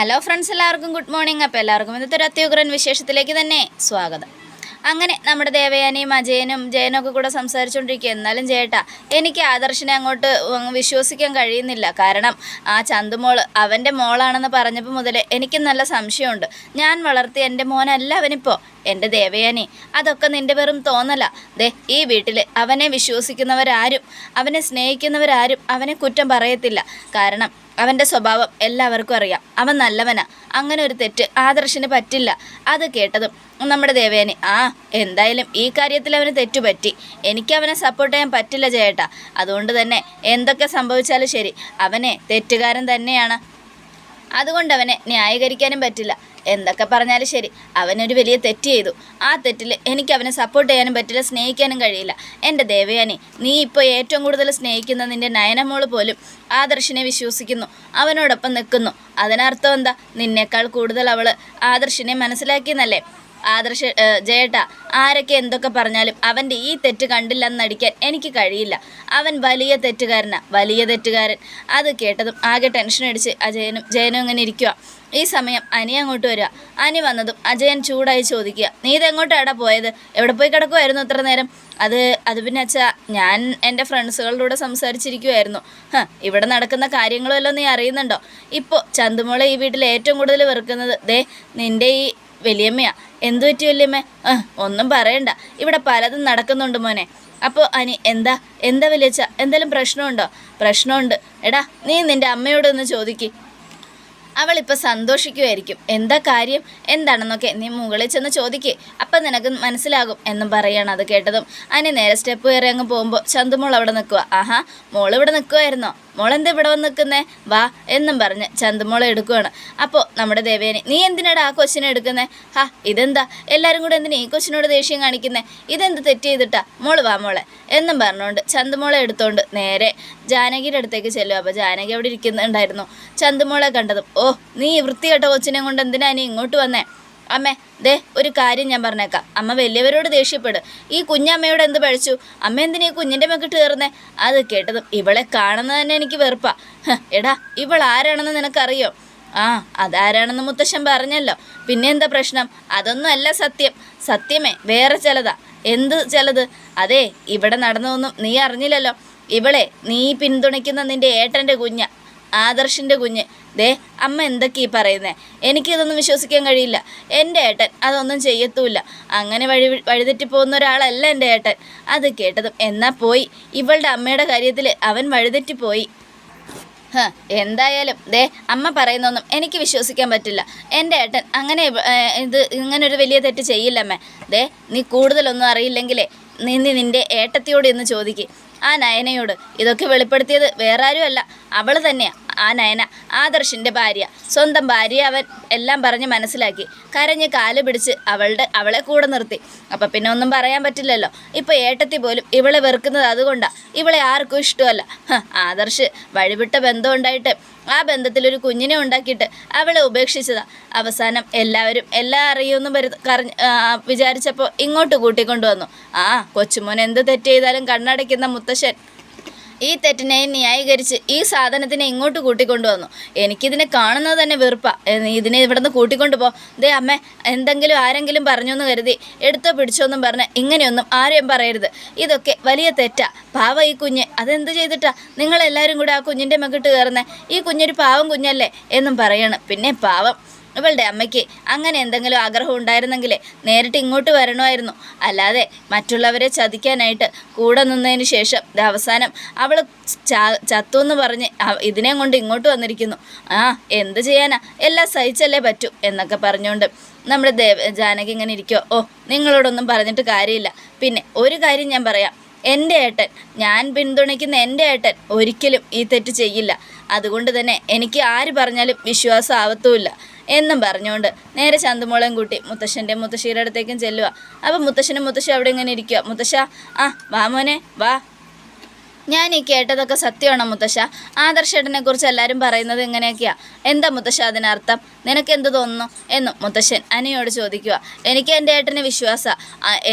Hello friends എല്ലാവർക്കും good morning അപ്പോൾ എല്ലാവർക്കും ഇന്നത്തെ ഒരു അത്യുഗ്രൻ വിശേഷത്തിലേക്ക് തന്നെ സ്വാഗതം. അങ്ങനെ നമ്മുടെ ദേവയാനിയും അജയനും ജയനൊക്കെ കൂടെ സംസാരിച്ചുകൊണ്ടിരിക്കുക എന്നാലും ചേട്ടാ എനിക്ക് ആദർശിനെ അങ്ങോട്ട് വിശ്വസിക്കാൻ കഴിയുന്നില്ല. കാരണം ആ ചന്തുമോൾ അവന്റെ മോളാണെന്ന് പറഞ്ഞപ്പോൾ മുതൽ എനിക്ക് നല്ല സംശയമുണ്ട്. ഞാൻ വളർത്തിയ എന്റെ മോനല്ല അവനിപ്പോൾ. എന്റെ ദേവയാനി അതൊക്കെ നിന്റെ വെറും തോന്നല. ദേ ഈ വീട്ടിൽ അവനെ വിശ്വസിക്കുന്നവരാരും അവനെ സ്നേഹിക്കുന്നവരാരും അവനെ കുറ്റം പറയത്തില്ല. കാരണം അവന്റെ സ്വഭാവം എല്ലാവർക്കും അറിയാം. അവൻ നല്ലവനാ. അങ്ങനെ ഒരു തെറ്റ് ആദർശിന് പറ്റില്ല. അത് കേട്ടതും നമ്മുടെ ദേവേനെ ആ എന്തായാലും ഈ കാര്യത്തിൽ അവന് തെറ്റുപറ്റി എനിക്ക് അവനെ സപ്പോർട്ട് ചെയ്യാൻ പറ്റില്ല ചേട്ടാ അതുകൊണ്ട് തന്നെ എന്തൊക്കെ സംഭവിച്ചാലും ശരി അവനെ തെറ്റുകാരൻ തന്നെയാണ്. അതുകൊണ്ട് അവനെ ന്യായീകരിക്കാനും പറ്റില്ല. എന്തൊക്കെ പറഞ്ഞാലും ശരി. അവനൊരു വലിയ തെറ്റ് ചെയ്തു. ആ തെറ്റിൽ എനിക്ക് അവനെ സപ്പോർട്ട് ചെയ്യാനും പറ്റില്ല സ്നേഹിക്കാനും കഴിയില്ല. എന്റെ ദേവയാനി നീ ഇപ്പോൾ ഏറ്റവും കൂടുതൽ സ്നേഹിക്കുന്ന നിന്റെ നയനമോൾ പോലും ആദർശിനെ വിശ്വസിക്കുന്നു. അവനോടൊപ്പം നിൽക്കുന്നു. അതിനർത്ഥം എന്താ? നിന്നേക്കാൾ കൂടുതൽ അവൾ ആദർശിനെ മനസ്സിലാക്കിയെന്നല്ലേ? ആദർശ ജേട്ട ആരൊക്കെ എന്തൊക്കെ പറഞ്ഞാലും അവന്റെ ഈ തെറ്റ് കണ്ടില്ലെന്ന് നടിക്കാൻ എനിക്ക് കഴിയില്ല. അവൻ വലിയ തെറ്റുകാരനാ വലിയ തെറ്റുകാരൻ. അത് കേട്ടതും ആകെ ടെൻഷൻ അടിച്ച് അജയനും ജയനും ഇങ്ങനെ ഇരിക്കുക ഈ സമയം അനി അങ്ങോട്ട് വരിക. അനി വന്നതും അജയൻ ചൂടായി ചോദിക്കുക നീ ഇതെങ്ങോട്ടാടാ പോയത്? എവിടെ പോയി കിടക്കുമായിരുന്നു ഇത്ര നേരം? അത് അത് പിന്നെ അച്ഛാ ഞാൻ എന്റെ ഫ്രണ്ട്സുകളുടെ കൂടെ സംസാരിച്ചിരിക്കുമായിരുന്നു ഹ ഇവിടെ നടക്കുന്ന കാര്യങ്ങളുമല്ലോ നീ അറിയുന്നുണ്ടോ? ഇപ്പോൾ ചന്തുമോളെ ഈ വീട്ടിൽ ഏറ്റവും കൂടുതൽ വെറുക്കുന്നത് ദേ നിന്റെ ഈ വലിയമ്മയാ. എന്തു പറ്റി വല്യമ്മേ? ഒന്നും പറയണ്ട. ഇവിടെ പലതും നടക്കുന്നുണ്ട് മോനെ. അപ്പോൾ അനി എന്താ? എന്താ വലിയച്ച എന്തെങ്കിലും പ്രശ്നമുണ്ടോ? പ്രശ്നമുണ്ട്. എടാ നീ നിന്റെ അമ്മയോടൊന്ന് ചോദിക്ക്. അവളിപ്പോൾ സന്തോഷിക്കുമായിരിക്കും എന്താ കാര്യം? എന്താണെന്നൊക്കെ നീ മുകളിൽ ചെന്ന് ചോദിക്കേ. അപ്പം നിനക്ക് മനസ്സിലാകും എന്നും പറയുകയാണ് അത് കേട്ടതും. അനി നേരെ സ്റ്റെപ്പ് കയറി അങ്ങ് പോകുമ്പോൾ ചന്തുമോൾ അവിടെ നിൽക്കുക ആഹാ മോൾ ഇവിടെ നിൽക്കുമായിരുന്നോ മോൾ എന്താ ഇവിടെ വന്ന് നിൽക്കുന്നേ വാ എന്നും പറഞ്ഞ് ചന്തുമോളെ എടുക്കുകയാണ് അപ്പോൾ നമ്മുടെ ദേവേനി നീ എന്തിനാടാ ആ കൊച്ചിനെ എടുക്കുന്നേ? ഹാ ഇതെന്താ? എല്ലാവരും കൂടെ എന്തിനാ ഈ കൊച്ചിനോട് ദേഷ്യം കാണിക്കുന്നേ? ഇതെന്ത് തെറ്റ് ചെയ്തിട്ടാ? മോൾ വാ മോളെ. എന്നും പറഞ്ഞുകൊണ്ട് ചന്തുമോളെ എടുത്തുകൊണ്ട് നേരെ ജാനകിയുടെ അടുത്തേക്ക് ചെല്ലുക അപ്പോൾ ജാനകി അവിടെ ഇരിക്കുന്നുണ്ടായിരുന്നു. ചന്തുമോളെ കണ്ടതും ഓ നീ വൃത്തി വൃത്തികെട്ട കൊച്ചിനെ കൊണ്ട് എന്തിനാ നീ ഇങ്ങോട്ട് വന്നേ? അമ്മേ ദേ ഒരു കാര്യം ഞാൻ പറഞ്ഞേക്കാം. അമ്മ വലിയവരോട് ദേഷ്യപ്പെടും. ഈ കുഞ്ഞമ്മയോട് എന്ത് പഴിച്ചു? അമ്മ എന്തിനാ ഈ കുഞ്ഞിന്റെ മെക്കിട്ട് കയറുന്നേ? അത് കേട്ടതും ഇവളെ കാണുന്നത് തന്നെ എനിക്ക് വെറുപ്പാ. എടാ ഇവൾ ആരാണെന്ന് നിനക്കറിയോ? ആ അതാരാണെന്ന് മുത്തശ്ശൻ പറഞ്ഞല്ലോ. പിന്നെ എന്താ പ്രശ്നം? അതൊന്നും അല്ല സത്യം. സത്യമേ വേറെ ചിലതാ. എന്ത് ചിലത്? അതെ ഇവിടെ നടന്നതൊന്നും നീ അറിഞ്ഞില്ലല്ലോ. ഇവളെ നീ പിന്തുണയ്ക്കുന്ന നിന്റെ ഏട്ടന്റെ കുഞ്ഞ. ആദർശിന്റെ കുഞ്ഞ്. ദേ അമ്മ എന്തൊക്കെ ഈ പറയുന്നേ? എനിക്കിതൊന്നും വിശ്വസിക്കാൻ കഴിയില്ല. എന്റെ ഏട്ടൻ അതൊന്നും ചെയ്യത്തൂല്ല. അങ്ങനെ വഴി വഴിതെറ്റി പോകുന്ന ഒരാളല്ല എന്റെ ഏട്ടൻ. അത് കേട്ടതും എന്നാ പോയി. ഇവളുടെ അമ്മയുടെ കാര്യത്തിൽ അവൻ വഴിതെറ്റി പോയി എന്തായാലും ദേ അമ്മ പറയുന്നൊന്നും എനിക്ക് വിശ്വസിക്കാൻ പറ്റില്ല. എന്റെ ഏട്ടൻ അങ്ങനെ ഇത് ഇങ്ങനൊരു വലിയ തെറ്റ് ചെയ്യില്ലമ്മേ. ദേ നീ കൂടുതലൊന്നും അറിയില്ലെങ്കിലേ നീ നിന്റെ ഏട്ടത്തിയോട് ഇന്ന് ചോദിക്കും. ആ നയനയോട്. ഇതൊക്കെ വെളിപ്പെടുത്തിയത് വേറെ ആരുമല്ല അവൾ തന്നെയാ. ആ നയന ആദർശിന്റെ ഭാര്യ. സ്വന്തം ഭാര്യ അവൻ എല്ലാം പറഞ്ഞ് മനസ്സിലാക്കി. കരഞ്ഞ് കാൽ പിടിച്ച് അവളുടെ അവളെ കൂടെ നിർത്തി. അപ്പം പിന്നെ ഒന്നും പറയാൻ പറ്റില്ലല്ലോ. ഇപ്പോൾ ഏട്ടത്തി പോലും ഇവളെ വെറുക്കുന്നത് അതുകൊണ്ടാണ് ഇവളെ ആർക്കും ഇഷ്ടമല്ല. ആദർശ് വഴിവിട്ട ബന്ധം ഉണ്ടായിട്ട് ആ ബന്ധത്തിൽ ഒരു കുഞ്ഞിനെ ഉണ്ടാക്കിയിട്ട് അവളെ ഉപേക്ഷിച്ചതാ. അവസാനം എല്ലാവരും എല്ലാം അറിയുമെന്ന് വരു കറിഞ്ഞ് വിചാരിച്ചപ്പോൾ ഇങ്ങോട്ട് കൂട്ടിക്കൊണ്ടുവന്നു. ആ കൊച്ചുമോൻ എന്ത് തെറ്റ് ചെയ്താലും കണ്ണടയ്ക്കുന്ന മുത്തശ്ശൻ ഈ തെറ്റിനെ ന്യായീകരിച്ച് ഈ സാധനത്തിനെ ഇങ്ങോട്ട് കൂട്ടിക്കൊണ്ടുവന്നു. എനിക്കിതിനെ കാണുന്നത് തന്നെ വെറുപ്പാ. ഇതിനെ ഇവിടെ നിന്ന് കൂട്ടിക്കൊണ്ടുപോ ദേ അമ്മേ എന്തെങ്കിലും ആരെങ്കിലും പറഞ്ഞു എന്ന് കരുതി എടുത്തോ പിടിച്ചോ എന്നും പറഞ്ഞ് ഇങ്ങനെയൊന്നും ആരെയും പറയരുത്. ഇതൊക്കെ വലിയ തെറ്റാ. പാവ ഈ കുഞ്ഞ്. അതെന്ത് ചെയ്തിട്ടാ? നിങ്ങളെല്ലാവരും കൂടെ ആ കുഞ്ഞിന്റെ മകിട്ട് കയറുന്നേ? ഈ കുഞ്ഞൊരു പാവം കുഞ്ഞല്ലേ എന്നും പറയണം. പിന്നെ പാവം ഇവളുടെ അമ്മയ്ക്ക് അങ്ങനെ എന്തെങ്കിലും ആഗ്രഹം ഉണ്ടായിരുന്നെങ്കിൽ നേരിട്ട് ഇങ്ങോട്ട് വരണമായിരുന്നു. അല്ലാതെ മറ്റുള്ളവരെ ചതിക്കാനായിട്ട് കൂടെ നിന്നതിന് ശേഷം അവസാനം അവൾ ചത്തു എന്ന് പറഞ്ഞ് ഇതിനെ കൊണ്ട് ഇങ്ങോട്ട് വന്നിരിക്കുന്നു. ആ എന്ത് ചെയ്യാനാ? എല്ലാം സഹിച്ചല്ലേ പറ്റൂ എന്നൊക്കെ പറഞ്ഞുകൊണ്ട് നമ്മുടെ ദേവ ജാനകി ഇങ്ങനെ ഇരിക്കുമോ ഓ നിങ്ങളോടൊന്നും പറഞ്ഞിട്ട് കാര്യമില്ല. പിന്നെ ഒരു കാര്യം ഞാൻ പറയാം. എന്റെ ഏട്ടൻ ഞാൻ പിന്തുണയ്ക്കുന്ന എന്റെ ഏട്ടൻ ഒരിക്കലും ഈ തെറ്റ് ചെയ്യില്ല. അതുകൊണ്ട് തന്നെ എനിക്ക് ആര് പറഞ്ഞാലും വിശ്വാസം ആവത്തുമില്ല എന്നും പറഞ്ഞുകൊണ്ട് നേരെ ചന്തുമോളെയും കൂട്ടി മുത്തശ്ശന്റെ മുത്തശ്ശിയുടെ അടുത്തേക്കും ചെല്ലുക അപ്പം മുത്തശ്ശനും മുത്തശ്ശി അവിടെ ഇങ്ങനെ ഇരിക്കുക മുത്തശ്ശ ആ വാ മോനെ വാ. ഞാൻ ഈ കേട്ടതൊക്കെ സത്യമാണോ മുത്തശ്ശ? ആദർശേട്ടനെ കുറിച്ച് എല്ലാവരും പറയുന്നത് ഇങ്ങനെയൊക്കെയാ. എന്താ മുത്തശ്ശ അതിനർത്ഥം? നിനക്ക് എന്ത് തോന്നുന്നു? എന്നും മുത്തശ്ശൻ അനിയോട് ചോദിക്കുക എനിക്ക് എന്റെ ഏട്ടന് വിശ്വാസ.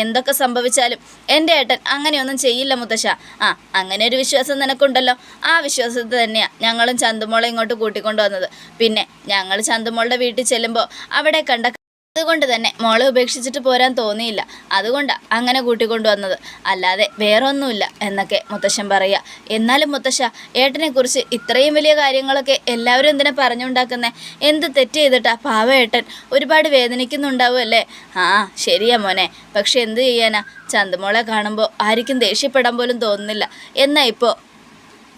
എന്തൊക്കെ സംഭവിച്ചാലും എന്റെ ഏട്ടൻ അങ്ങനെയൊന്നും ചെയ്യില്ല മുത്തശ്ശ. ആ അങ്ങനെ ഒരു വിശ്വാസം നിനക്കുണ്ടല്ലോ. ആ വിശ്വാസത്തിൽ തന്നെയാണ് ഞങ്ങളും ചന്തുമോളെ ഇങ്ങോട്ട് കൂട്ടിക്കൊണ്ടുവന്നത്. പിന്നെ ഞങ്ങൾ ചന്തുമോളുടെ വീട്ടിൽ ചെല്ലുമ്പോൾ അവിടെ കണ്ട അതുകൊണ്ട് തന്നെ മോളെ ഉപേക്ഷിച്ചിട്ട് പോരാൻ തോന്നിയില്ല. അതുകൊണ്ടാണ് അങ്ങനെ കൂട്ടിക്കൊണ്ടുവന്നത്. അല്ലാതെ വേറൊന്നുമില്ല എന്നൊക്കെ മുത്തശ്ശൻ പറയുക. എന്നാലും മുത്തശ്ശ ഏട്ടനെക്കുറിച്ച് ഇത്രയും വലിയ കാര്യങ്ങളൊക്കെ എല്ലാവരും എന്തിനാ പറഞ്ഞുണ്ടാക്കുന്നേ? എന്ത് തെറ്റ് ചെയ്തിട്ടാ പാവ ഏട്ടൻ ഒരുപാട് വേദനിക്കുന്നുണ്ടാവുമല്ലേ ആ ശരിയാ മോനെ. പക്ഷെ എന്ത് ചെയ്യാനാ? ചന്തുമോളെ കാണുമ്പോൾ ആർക്കും ദേഷ്യപ്പെടാൻ പോലും തോന്നുന്നില്ല. എന്നാ ഇപ്പോൾ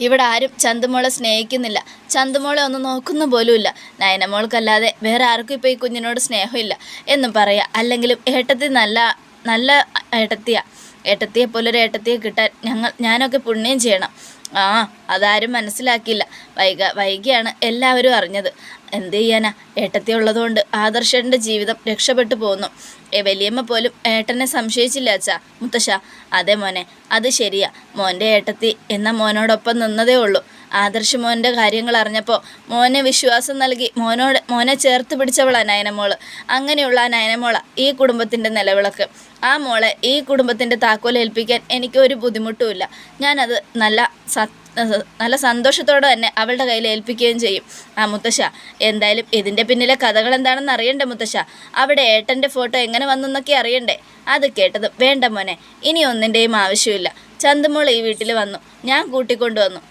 ഇവിടെ ആരും ചന്തുമോളെ സ്നേഹിക്കുന്നില്ല. ചന്തുമോളെ ഒന്ന് നോക്കുന്ന പോലുമില്ല. നയനമോൾക്കല്ലാതെ വേറെ ആർക്കും ഇപ്പോൾ ഈ കുഞ്ഞിനോട് സ്നേഹമില്ല എന്നും പറയാം. അല്ലെങ്കിലും ഏട്ടത്തി നല്ല നല്ല ഏട്ടത്തിയാണ് ഏട്ടത്തിയെ. പോലൊരു ഏട്ടത്തിയെ കിട്ടാൻ ഞങ്ങൾ ഞാനൊക്കെ പുണ്യം ചെയ്യണം. ആ അതാരും മനസ്സിലാക്കിയില്ല. വൈക വൈകിയാണ് എല്ലാവരും അറിഞ്ഞത്. എന്ത് ചെയ്യാനാ? ഏട്ടത്തെ ഉള്ളതുകൊണ്ട് ആദർശന്റെ ജീവിതം രക്ഷപ്പെട്ടു പോകുന്നു വലിയമ്മ പോലും ഏട്ടനെ സംശയിച്ചില്ല അച്ഛാ. മുത്തശ്ശ അതെ മോനെ അത് ശരിയാ. മോന്റെ ഏട്ടത്തി എന്ന മോനോടൊപ്പം നിന്നതേ ഉള്ളൂ. ആദർശ് മോന്റെ കാര്യങ്ങൾ അറിഞ്ഞപ്പോൾ മോനെ വിശ്വാസം നൽകി മോനോട് മോനെ ചേർത്ത് പിടിച്ചവളാ നയനമോൾ. അങ്ങനെയുള്ള നയനമോള ഈ കുടുംബത്തിന്റെ നിലവിളക്ക്. ആ മോളെ ഈ കുടുംബത്തിന്റെ താക്കോൽ ഏൽപ്പിക്കാൻ എനിക്ക് ഒരു ബുദ്ധിമുട്ടുമില്ല ഞാനത് നല്ല നല്ല സന്തോഷത്തോടെ തന്നെ അവളുടെ കയ്യിൽ ഏൽപ്പിക്കുകയും ചെയ്യും. ആ മുത്തശ്ശ എന്തായാലും ഇതിന്റെ പിന്നിലെ കഥകൾ എന്താണെന്ന് അറിയണ്ടേ മുത്തശ്ശ? അവിടെ ഏട്ടന്റെ ഫോട്ടോ എങ്ങനെ വന്നെന്നൊക്കെ അറിയണ്ടേ? അത് കേട്ടത് വേണ്ട മോനെ ഇനി ഒന്നിന്റെയും ആവശ്യമില്ല. ചന്തുമോൾ ഈ വീട്ടിൽ വന്നു. ഞാൻ കൂട്ടിക്കൊണ്ടുവന്നു.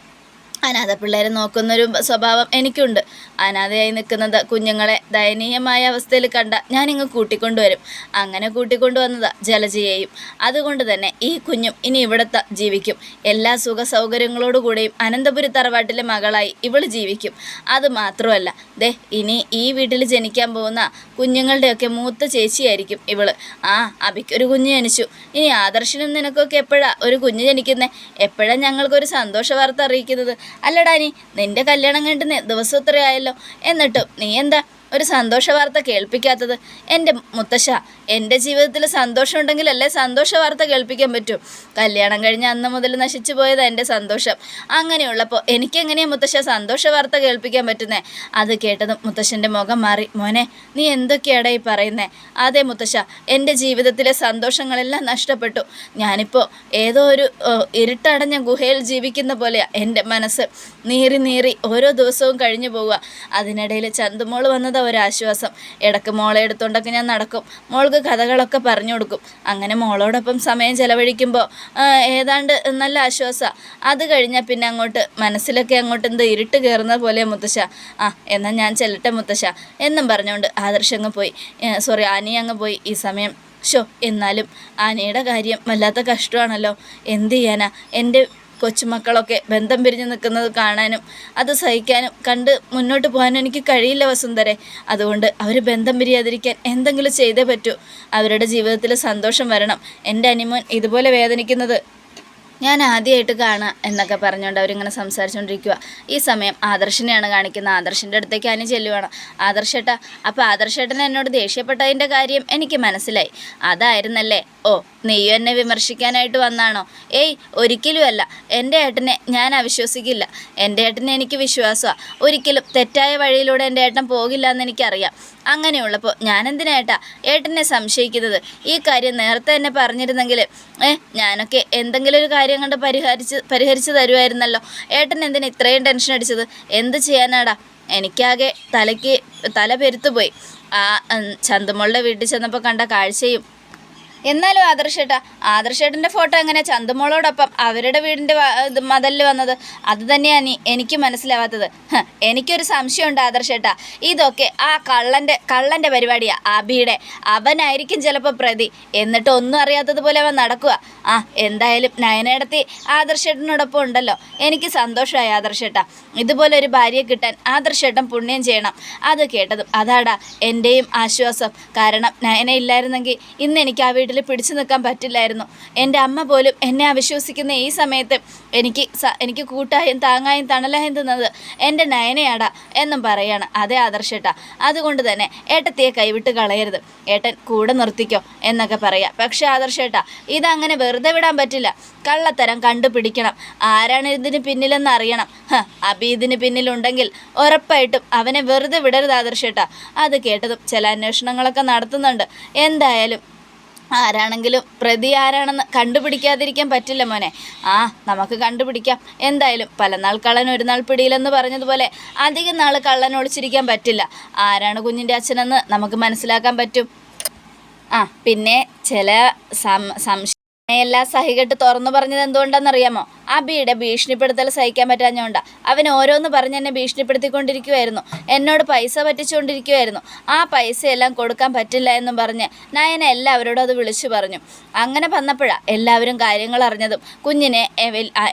അനാഥ പിള്ളേരെ നോക്കുന്നൊരു സ്വഭാവം എനിക്കുണ്ട്. അനാഥയായി നിൽക്കുന്ന കുഞ്ഞുങ്ങളെ ദയനീയമായ അവസ്ഥയിൽ കണ്ട ഞാനിങ്ങ് കൂട്ടിക്കൊണ്ടുവരും. അങ്ങനെ കൂട്ടിക്കൊണ്ടുവന്നതാ ജലജയെയും. അതുകൊണ്ട് തന്നെ ഈ കുഞ്ഞും ഇനി ഇവിടത്തെ ജീവിക്കും. എല്ലാ സുഖ സൗകര്യങ്ങളോടുകൂടിയും അനന്തപുരി തറവാട്ടിലെ മകളായി ഇവൾ ജീവിക്കും. അത് മാത്രമല്ല ദേ ഇനി ഈ വീട്ടിൽ ജനിക്കാൻ പോകുന്ന കുഞ്ഞുങ്ങളുടെയൊക്കെ മൂത്ത ചേച്ചിയായിരിക്കും ഇവൾ. ആ അബിക്കൊരു കുഞ്ഞ് ജനിച്ചു. ഇനി ആദർശനും നിനക്കൊക്കെ എപ്പോഴാ ഒരു കുഞ്ഞ് ജനിക്കുന്നേ? എപ്പോഴാണ് ഞങ്ങൾക്കൊരു സന്തോഷ വാർത്ത അറിയിക്കുന്നത്? അല്ലടാ നീ കല്യാണം കണ്ടുന്നേ ദിവസം എന്നിട്ടും നീ എന്താ ഒരു സന്തോഷ വാർത്ത കേൾപ്പിക്കാത്തത് എന്റെ മുത്തശ്ശ. എന്റെ ജീവിതത്തിൽ സന്തോഷമുണ്ടെങ്കിലല്ലേ സന്തോഷ വാർത്ത കേൾപ്പിക്കാൻ പറ്റൂ. കല്യാണം കഴിഞ്ഞ അന്ന് മുതൽ നശിച്ചു പോയത് എന്റെ സന്തോഷം. അങ്ങനെയുള്ളപ്പോൾ എനിക്കെങ്ങനെയാണ് മുത്തശ്ശ സന്തോഷ വാർത്ത കേൾപ്പിക്കാൻ പറ്റുന്നേ? അത് കേട്ടതും മുത്തശ്ശന്റെ മുഖം മാറി. മോനെ നീ എന്തൊക്കെയാടാ ഈ പറയുന്നേ? അതെ മുത്തശ്ശ എന്റെ ജീവിതത്തിലെ സന്തോഷങ്ങളെല്ലാം നഷ്ടപ്പെട്ടു. ഞാനിപ്പോൾ ഏതോ ഒരു ഇരുട്ടടഞ്ഞ ഗുഹയിൽ ജീവിക്കുന്ന പോലെയാണ് എന്റെ മനസ്സ്. നീറി നീറി ഓരോ ദിവസവും കഴിഞ്ഞു പോവുക. അതിനിടയിൽ ചന്തുമോൾ വന്നത് ഒരാശ്വാസം? ഇടയ്ക്ക് മോളെ എടുത്തുകൊണ്ടൊക്കെ ഞാൻ നടക്കും. മോൾക്ക് കഥകളൊക്കെ പറഞ്ഞു കൊടുക്കും. അങ്ങനെ മോളോടൊപ്പം സമയം ചെലവഴിക്കുമ്പോൾ ഏതാണ്ട് നല്ല ആശ്വാസമാണ് അത് കഴിഞ്ഞാൽ പിന്നെ അങ്ങോട്ട് മനസ്സിലൊക്കെ അങ്ങോട്ട് എന്ത് ഇരുട്ട് കയറുന്ന പോലെ മുത്തശ്ശ. ആ എന്നാൽ ഞാൻ ചെല്ലട്ടെ മുത്തശ്ശ. എന്നും പറഞ്ഞുകൊണ്ട് ആദർശ് അങ്ങ് പോയി. സോറി ആനി അങ്ങ് പോയി. ഈ സമയം ഷോ എന്നാലും ആനയുടെ കാര്യം വല്ലാത്ത കഷ്ടമാണല്ലോ. എന്ത് ചെയ്യാനാ? എന്റെ കൊച്ചുമക്കളൊക്കെ ബന്ധം പിരിഞ്ഞു നിൽക്കുന്നത് കാണാനും അത് സഹിക്കാനും കണ്ട് മുന്നോട്ട് പോകാനും എനിക്ക് കഴിയില്ല വസുന്ധരെ. അതുകൊണ്ട് അവർ ബന്ധം പിരിയാതിരിക്കാൻ എന്തെങ്കിലും ചെയ്തേ പറ്റൂ. അവരുടെ ജീവിതത്തിൽ സന്തോഷം വരണം. എന്റെ അനിമോൻ ഇതുപോലെ വേദനിക്കുന്നത് ഞാൻ ആദ്യമായിട്ട് കാണുക എന്നൊക്കെ പറഞ്ഞുകൊണ്ട് അവരിങ്ങനെ സംസാരിച്ചുകൊണ്ടിരിക്കുക. ഈ സമയം ആദർശിനെയാണ് കാണിക്കുന്നത്. ആദർശിന്റെ അടുത്തേക്ക് അതിന് ചെല്ലുവാണ്. ആദർശേട്ട അപ്പോൾ ആദർശേട്ടൻ എന്നോട് ദേഷ്യപ്പെട്ടതിന്റെ കാര്യം എനിക്ക് മനസ്സിലായി. അതായിരുന്നല്ലേ? ഓ നീയും എന്നെ വിമർശിക്കാനായിട്ട് വന്നാണോ? ഏയ് ഒരിക്കലുമല്ല എന്റെ ഏട്ടനെ ഞാൻ അവിശ്വസിക്കില്ല. എന്റെ ഏട്ടനെ എനിക്ക് വിശ്വാസമാണ് ഒരിക്കലും തെറ്റായ വഴിയിലൂടെ എന്റെ ഏട്ടൻ പോകില്ല എന്ന് എനിക്കറിയാം. അങ്ങനെയുള്ളപ്പോൾ ഞാനെന്തിനേട്ടാ ഏട്ടനെ സംശയിക്കുന്നത്? ഈ കാര്യം നേരത്തെ തന്നെ പറഞ്ഞിരുന്നെങ്കിൽ ഏ ഞാനൊക്കെ എന്തെങ്കിലും ഒരു കാര്യം കണ്ട് പരിഹരിച്ച് പരിഹരിച്ച് തരുമായിരുന്നല്ലോ ഏട്ടൻ എന്തിനാ ഇത്രയും ടെൻഷൻ അടിച്ചത്? എന്ത് ചെയ്യാനാടാ? എനിക്കാകെ തലയ്ക്ക് തല പെരുത്തുപോയി. ആ ചന്തമോളുടെ വീട്ടിൽ ചെന്നപ്പോൾ കണ്ട കാഴ്ചയും എന്നാലും ആദർശേട്ടാ ആദർശേട്ടന്റെ ഫോട്ടോ എങ്ങനെ ചന്തുമോളോടൊപ്പം അവരുടെ വീടിന്റെ മതലിൽ വന്നത്. അത് തന്നെയാണ് എനിക്ക് മനസ്സിലാവാത്തത്. എനിക്കൊരു സംശയമുണ്ട് ആദർശേട്ടാ. ഇതൊക്കെ ആ കള്ളന്റെ കള്ളന്റെ പരിപാടിയാണ് അബിയുടെ അവനായിരിക്കും ചിലപ്പോൾ പ്രതി. എന്നിട്ട് ഒന്നും അറിയാത്തതുപോലെ അവൻ നടക്കുക ആ എന്തായാലും നയനയിടത്തി ആദർശേട്ടനോടൊപ്പം ഉണ്ടല്ലോ. എനിക്ക് സന്തോഷമായി ആദർശേട്ടാ. ഇതുപോലെ ഒരു ഭാര്യയെ കിട്ടാൻ ആദർശേട്ടൻ പുണ്യം ചെയ്യണം. അത് കേട്ടതും അതാടാ എന്റെയും ആശ്വാസം. കാരണം നയന ഇല്ലായിരുന്നെങ്കിൽ ഇന്ന് എനിക്ക് ആ വീട്ടിൽ പിടിച്ചു നിൽക്കാൻ പറ്റില്ലായിരുന്നു. എന്റെ അമ്മ പോലും എന്നെ അവിശ്വസിക്കുന്ന ഈ സമയത്ത് എനിക്ക് എനിക്ക് കൂട്ടായും താങ്ങായും തണലായും തിന്നത് എന്റെ നയനയാടാ എന്നും പറയാണ് അതേ ആദർശേട്ടാ. അതുകൊണ്ട് തന്നെ ഏട്ടത്തിയെ കൈവിട്ട് കളയരുത്. ഏട്ടൻ കൂടെ നിർത്തിക്കോ എന്നൊക്കെ പറയാം. പക്ഷേ ആദർശേട്ടാ ഇതങ്ങനെ വെറുതെ വിടാൻ പറ്റില്ല. കള്ളത്തരം കണ്ടുപിടിക്കണം. ആരാണ് ഇതിന് പിന്നിലെന്ന് അറിയണം. അബി ഇതിന് പിന്നിലുണ്ടെങ്കിൽ ഉറപ്പായിട്ടും അവനെ വെറുതെ വിടരുത് ആദർശേട്ടാ. അത് കേട്ടതും ചില അന്വേഷണങ്ങളൊക്കെ നടത്തുന്നുണ്ട്. എന്തായാലും ആരാണെങ്കിലും പ്രതി ആരാണെന്ന് കണ്ടുപിടിക്കാതിരിക്കാൻ പറ്റില്ല മോനെ. ആ നമുക്ക് കണ്ടുപിടിക്കാം. എന്തായാലും പല നാൾ കള്ളൻ ഒരു നാൾ പിടിയിലെന്ന് പറഞ്ഞതുപോലെ അധികം നാൾ കള്ളൻ ഒളിച്ചിരിക്കാൻ പറ്റില്ല. ആരാണ് കുഞ്ഞിന്റെ അച്ഛനെന്ന് നമുക്ക് മനസ്സിലാക്കാൻ പറ്റും. ആ പിന്നെ ചില സം സംശയം എല്ലാം സഹികെട്ട് തുറന്നു പറഞ്ഞത് എന്തുകൊണ്ടെന്നറിയാമോ? അബിയുടെ ഭീഷണിപ്പെടുത്തൽ സഹിക്കാൻ പറ്റാഞ്ഞോണ്ട. അവൻ ഓരോന്ന് പറഞ്ഞ് എന്നെ ഭീഷണിപ്പെടുത്തിക്കൊണ്ടിരിക്കുമായിരുന്നു എന്നോട് പൈസ പറ്റിച്ചുകൊണ്ടിരിക്കുമായിരുന്നു ആ പൈസ എല്ലാം കൊടുക്കാൻ പറ്റില്ല എന്നും പറഞ്ഞ് നയന എല്ലാവരോടും അത് വിളിച്ചു പറഞ്ഞു. അങ്ങനെ വന്നപ്പോഴാണ് എല്ലാവരും കാര്യങ്ങൾ അറിഞ്ഞതും. കുഞ്ഞിനെ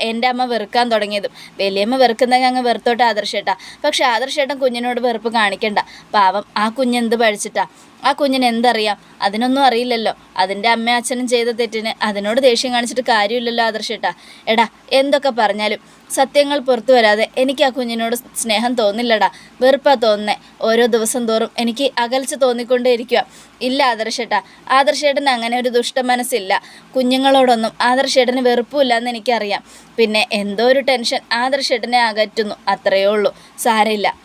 എന്റെ അമ്മ വെറുക്കാൻ തുടങ്ങിയതും. വലിയമ്മ വെറുക്കുന്നെങ്കിൽ അങ്ങ് വെറുത്തോട്ട് ആദർശേട്ടാ. പക്ഷെ ആദർശേട്ടൻ കുഞ്ഞിനോട് വെറുപ്പ് കാണിക്കണ്ട. പാവം ആ കുഞ്ഞെന്ത് പഴിച്ചിട്ടാ ആ കുഞ്ഞിന് എന്തറിയാം? അതിനൊന്നും അറിയില്ലല്ലോ. അതിന്റെ അമ്മ അച്ഛനും ചെയ്ത തെറ്റിന് അതിനോട് ദേഷ്യം കാണിച്ചിട്ട് കാര്യമില്ലല്ലോ ആദർശേട്ടാ എടാ എന്തൊക്കെ പറഞ്ഞാലും സത്യങ്ങൾ പുറത്തു വരാതെ എനിക്ക് ആ കുഞ്ഞിനോട് സ്നേഹം തോന്നില്ലടാ. വെറുപ്പാ തോന്നുന്നേ. ഓരോ ദിവസം തോറും എനിക്ക് അകൽച്ച തോന്നിക്കൊണ്ടേ ഇരിക്കുക ഇല്ല ആദർശേട്ടാ ആദർശേട്ടന് അങ്ങനെ ഒരു ദുഷ്ട മനസ്സില്ല. കുഞ്ഞുങ്ങളോടൊന്നും ആദർശേട്ടന് വെറുപ്പില്ല എന്ന് എനിക്കറിയാം. പിന്നെ എന്തോ ഒരു ടെൻഷൻ ആദർശേട്ടനെ അകറ്റുന്നു. അത്രയേ ഉള്ളൂ. സാരമില്ല.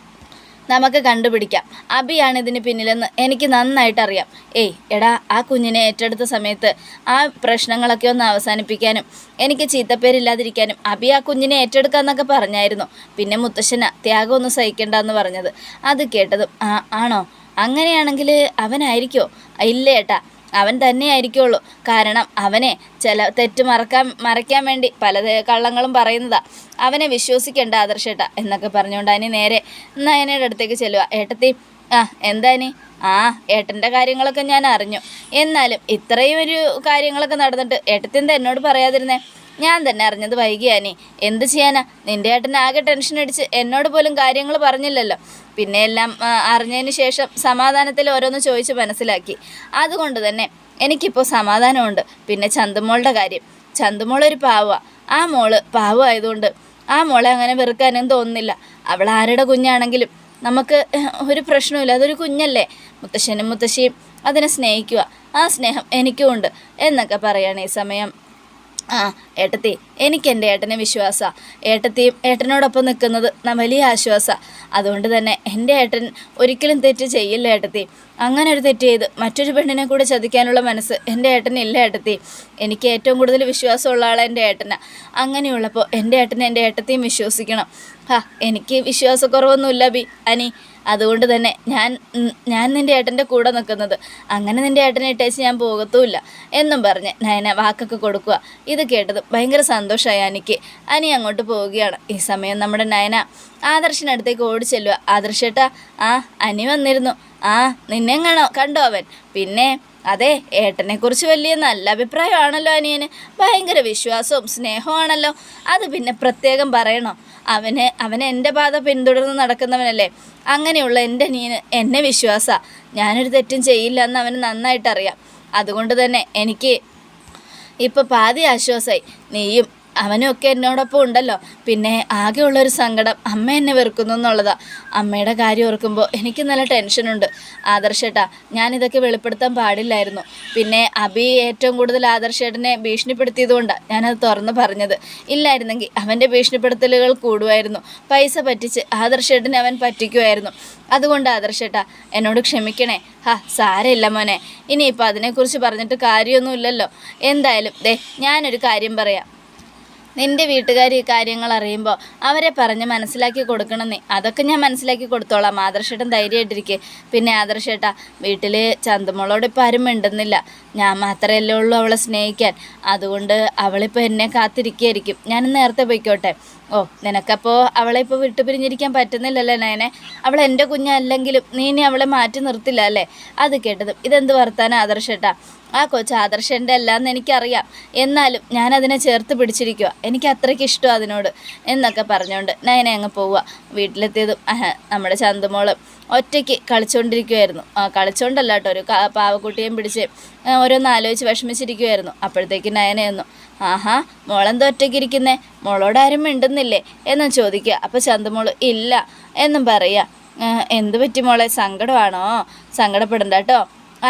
നമുക്ക് കണ്ടുപിടിക്കാം. അബിയാണ് ഇതിന് പിന്നിലെന്ന് എനിക്ക് നന്നായിട്ട് അറിയാം ഏയ് എടാ ആ കുഞ്ഞിനെ ഏറ്റെടുത്ത സമയത്ത് ആ പ്രശ്നങ്ങളൊക്കെ ഒന്ന് അവസാനിപ്പിക്കാനും എനിക്ക് ചീത്തപ്പേരില്ലാതിരിക്കാനും അബി ആ കുഞ്ഞിനെ ഏറ്റെടുക്കാന്നൊക്കെ പറഞ്ഞായിരുന്നു. പിന്നെ മുത്തശ്ശന ത്യാഗം ഒന്ന് സഹിക്കണ്ടെന്ന് പറഞ്ഞത്. അത് കേട്ടതും ആ ആണോ? അങ്ങനെയാണെങ്കിൽ അവനായിരിക്കോ? ഇല്ല ഏട്ടാ. അവൻ തന്നെയായിരിക്കുള്ളൂ കാരണം അവനെ ചില തെറ്റ് മറക്കാൻ മറയ്ക്കാൻ വേണ്ടി പല കള്ളങ്ങളും പറയുന്നതാ. അവനെ വിശ്വസിക്കേണ്ട ആദർശേട്ട എന്നൊക്കെ പറഞ്ഞുകൊണ്ട് അനി നേരെ നയനയുടെ അടുത്തേക്ക് ചെല്ലുക ഏട്ടത്തി ആ എന്താ ആ ഏട്ടന്റെ കാര്യങ്ങളൊക്കെ ഞാൻ അറിഞ്ഞു. എന്നാലും ഇത്രയും ഒരു കാര്യങ്ങളൊക്കെ നടന്നിട്ട് ഏട്ടത്തി എന്താ എന്നോട് പറയാതിരുന്നേ? ഞാൻ തന്നെ അറിഞ്ഞത് വൈകിയാനേ എന്ത് ചെയ്യാനാ? നിന്റെ ഏട്ടൻ ആകെ ടെൻഷൻ അടിച്ച് എന്നോട് പോലും കാര്യങ്ങൾ പറഞ്ഞില്ലല്ലോ. പിന്നെ എല്ലാം അറിഞ്ഞതിന് ശേഷം സമാധാനത്തിൽ ഓരോന്ന് ചോദിച്ച് മനസ്സിലാക്കി. അതുകൊണ്ട് തന്നെ എനിക്കിപ്പോൾ സമാധാനമുണ്ട്. പിന്നെ ചന്തുമോളുടെ കാര്യം. ചന്തുമോളൊരു പാവ ആ മോൾ പാവമായതുകൊണ്ട് ആ മോളെ അങ്ങനെ വെറുക്കാനും തോന്നുന്നില്ല. അവൾ ആരുടെ കുഞ്ഞാണെങ്കിലും നമുക്ക് ഒരു പ്രശ്നമില്ല അതൊരു കുഞ്ഞല്ലേ. മുത്തശ്ശനും മുത്തശ്ശിയും അതിനെ സ്നേഹിക്കുക ആ സ്നേഹം എനിക്കും ഉണ്ട് എന്നൊക്കെ പറയുകയാണ് ഈ സമയം. ആ ഏട്ടത്തി എനിക്ക് എന്റെ ഏട്ടനെ വിശ്വാസമാണ് ഏട്ടത്തിയും ഏട്ടനോടൊപ്പം നിൽക്കുന്നത് വലിയ ആശ്വാസമാണ് അതുകൊണ്ട് തന്നെ എന്റെ ഏട്ടൻ ഒരിക്കലും തെറ്റ് ചെയ്യില്ല ഏട്ടത്തി. അങ്ങനെ ഒരു തെറ്റ് ചെയ്ത് മറ്റൊരു പെണ്ണിനെ കൂടെ ചതിക്കാനുള്ള മനസ്സ് എന്റെ ഏട്ടനില്ല ഏട്ടത്തി. എനിക്ക് ഏറ്റവും കൂടുതൽ വിശ്വാസമുള്ള ആൾ എന്റെ ഏട്ടനാണ് അങ്ങനെയുള്ളപ്പോൾ എന്റെ ഏട്ടനെ എന്റെ ഏട്ടത്തെയും വിശ്വസിക്കണം. ഹാ എനിക്ക് വിശ്വാസക്കുറവൊന്നുമില്ല ബി അനി. അതുകൊണ്ട് തന്നെ ഞാൻ ഞാൻ നിന്റെ ഏട്ടന്റെ കൂടെ നിൽക്കുന്നത്. അങ്ങനെ നിന്റെ ഏട്ടനെ ഇട്ടേച്ച് ഞാൻ പോകത്തുമില്ല. എന്നും പറഞ്ഞ് നയന വാക്കൊക്കെ കൊടുക്കുക. ഇത് കേട്ടത് ഭയങ്കര സന്തോഷമായി അനിക്ക്. അനി അങ്ങോട്ട് പോവുകയാണ്. ഈ സമയം നമ്മുടെ നയന ആദർശിനടുത്തേക്ക് ഓടി ചെല്ലുക. ആദർശേട്ടാ ആ അനി വന്നിരുന്നു. ആ നിന്നെ കാണോ കണ്ടോ അവൻ? പിന്നെ അതെ ഏട്ടനെക്കുറിച്ച് വലിയ നല്ല അഭിപ്രായമാണല്ലോ അനിയന്. ഭയങ്കര വിശ്വാസവും സ്നേഹമാണല്ലോ അത് പിന്നെ പ്രത്യേകം പറയണോ? അവന് അവൻ എന്റെ പാത പിന്തുടർന്ന് നടക്കുന്നവനല്ലേ? അങ്ങനെയുള്ള എന്റെ നീ എന്നെ വിശ്വാസമാണ് ഞാനൊരു തെറ്റും ചെയ്യില്ല എന്ന് അവന് നന്നായിട്ടറിയാം. അതുകൊണ്ട് തന്നെ എനിക്ക് ഇപ്പോൾ പാതി ആശ്വാസമായി നീയും അവനും ഒക്കെ എന്നോടൊപ്പം ഉണ്ടല്ലോ. പിന്നെ ആകെയുള്ളൊരു സങ്കടം അമ്മ എന്നെ വെറുക്കുന്നു എന്നുള്ളതാ. അമ്മയുടെ കാര്യം ഓർക്കുമ്പോൾ എനിക്ക് നല്ല ടെൻഷനുണ്ട് ആദർശേട്ടാ ഞാനിതൊക്കെ വെളിപ്പെടുത്താൻ പാടില്ലായിരുന്നു. പിന്നെ അബി ഏറ്റവും കൂടുതൽ ആദർശേട്ടനെ ഭീഷണിപ്പെടുത്തിയതുകൊണ്ടാണ് ഞാനത് തുറന്ന് പറഞ്ഞത്. ഇല്ലായിരുന്നെങ്കിൽ അവന്റെ ഭീഷണിപ്പെടുത്തലുകൾ കൂടുമായിരുന്നു. പൈസ പറ്റിച്ച് ആദർശേട്ടനെ അവൻ പറ്റിക്കുമായിരുന്നു. അതുകൊണ്ട് ആദർശേട്ടാ എന്നോട് ക്ഷമിക്കണേ. ഹാ സാരമില്ല മോനെ. ഇനിയിപ്പോൾ അതിനെക്കുറിച്ച് പറഞ്ഞിട്ട് കാര്യമൊന്നുമില്ലല്ലോ. എന്തായാലും ദേ ഞാനൊരു കാര്യം പറയാം. നിന്റെ വീട്ടുകാർ ഈ കാര്യങ്ങൾ അറിയുമ്പോൾ അവരെ പറഞ്ഞ് മനസ്സിലാക്കി കൊടുക്കണം നീ അതൊക്കെ ഞാൻ മനസ്സിലാക്കി കൊടുത്തോളാം. ആദർശേട്ടൻ ധൈര്യമായിട്ടിരിക്കെ. പിന്നെ ആദർശേട്ടാ വീട്ടിൽ ചന്തമോളോട് ഇപ്പം ആരും മിണ്ടുന്നില്ല. ഞാൻ മാത്രമല്ലേ ഉള്ളൂ അവളെ സ്നേഹിക്കാൻ. അതുകൊണ്ട് അവളിപ്പോൾ എന്നെ കാത്തിരിക്കുകയായിരിക്കും. ഞാൻ നേരത്തെ പോയിക്കോട്ടെ. ഓ നിനക്കപ്പോ അവളെ ഇപ്പോൾ വിട്ടു പിരിഞ്ഞിരിക്കാൻ പറ്റുന്നില്ലല്ലേ നയനെ? അവൾ എന്റെ കുഞ്ഞല്ലെങ്കിലും നീ ഇനി അവളെ മാറ്റി നിർത്തില്ല അല്ലേ? അത് കേട്ടതും ഇതെന്ത് വർത്താനം ആദർശേട്ടാ? ആ കൊച്ചു ആദർശന്റെ അല്ലാന്ന് എനിക്കറിയാം. എന്നാലും ഞാൻ അതിനെ ചേർത്ത് പിടിച്ചിരിക്കുക എനിക്ക് അത്രയ്ക്ക് ഇഷ്ടം അതിനോട് എന്നൊക്കെ പറഞ്ഞുകൊണ്ട് നയനെ അങ്ങ് പോവുക വീട്ടിലെത്തിയതും നമ്മുടെ ചന്തുമോൾ. ഒറ്റയ്ക്ക് കളിച്ചുകൊണ്ടിരിക്കുമായിരുന്നു ആ കളിച്ചുകൊണ്ടല്ല കേട്ടോ ഒരു പാവക്കുട്ടിയും പിടിച്ച് ഓരോന്ന് ആലോചിച്ച് വിഷമിച്ചിരിക്കുമായിരുന്നു അപ്പോഴത്തേക്ക് നയനയൊന്നു ആഹാ മോളെന്താ ഒറ്റയ്ക്ക് ഇരിക്കുന്നേ മോളോട് ആരും മിണ്ടുന്നില്ലേ? എന്നും ചോദിക്കുക. അപ്പോൾ ചന്തമോൾ ഇല്ല എന്നും പറയുക. എന്തു പറ്റി മോളെ? സങ്കടമാണോ? സങ്കടപ്പെടണ്ട കേട്ടോ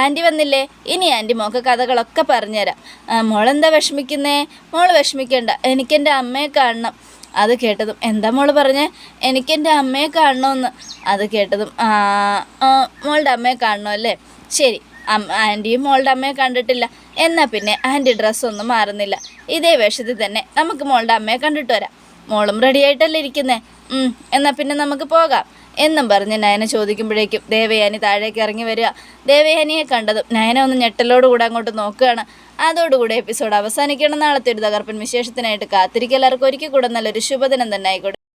ആന്റി വന്നില്ലേ? ഇനി ആന്റി മോക്ക് കഥകളൊക്കെ പറഞ്ഞുതരാം. മോളെന്താ വിഷമിക്കുന്നേ? മോൾ വിഷമിക്കണ്ട. എനിക്കെന്റെ അമ്മയെ കാണണം. അത് കേട്ടതും. എന്താ മോൾ പറഞ്ഞേ? എനിക്കെന്റെ അമ്മയെ കാണണമെന്ന് അത് കേട്ടതും മോളുടെ അമ്മയെ കാണണം അല്ലേ? ശരി ആന്റിയും മോളുടെ അമ്മയെ കണ്ടിട്ടില്ല. എന്നാൽ പിന്നെ ആന്റി ഡ്രസ്സൊന്നും മാറുന്നില്ല. ഇതേ വേഷത്തിൽ തന്നെ നമുക്ക് മോളുടെ അമ്മയെ കണ്ടിട്ട് വരാം. മോളും റെഡി ആയിട്ടല്ലേ ഇരിക്കുന്നേ? എന്നാൽ പിന്നെ നമുക്ക് പോകാം. എന്നും പറഞ്ഞ് നയന ചോദിക്കുമ്പോഴേക്കും ദേവയാനി താഴേക്ക് ഇറങ്ങി വരിക. ദേവയാനിയെ കണ്ടതും നയന ഒന്ന് ഞെട്ടലോടുകൂടെ അങ്ങോട്ട് നോക്കുകയാണ്. അതോടുകൂടി എപ്പിസോഡ് അവസാനിക്കണം. നാളത്തെ ഒരു തകർപ്പൻ വിശേഷത്തിനായിട്ട് കാത്തിരിക്കുക. എല്ലാവർക്കും ഒരിക്കൽ കൂടെ നല്ലൊരു ശുഭദിനം തന്നെ ആയിക്കോട്ടെ.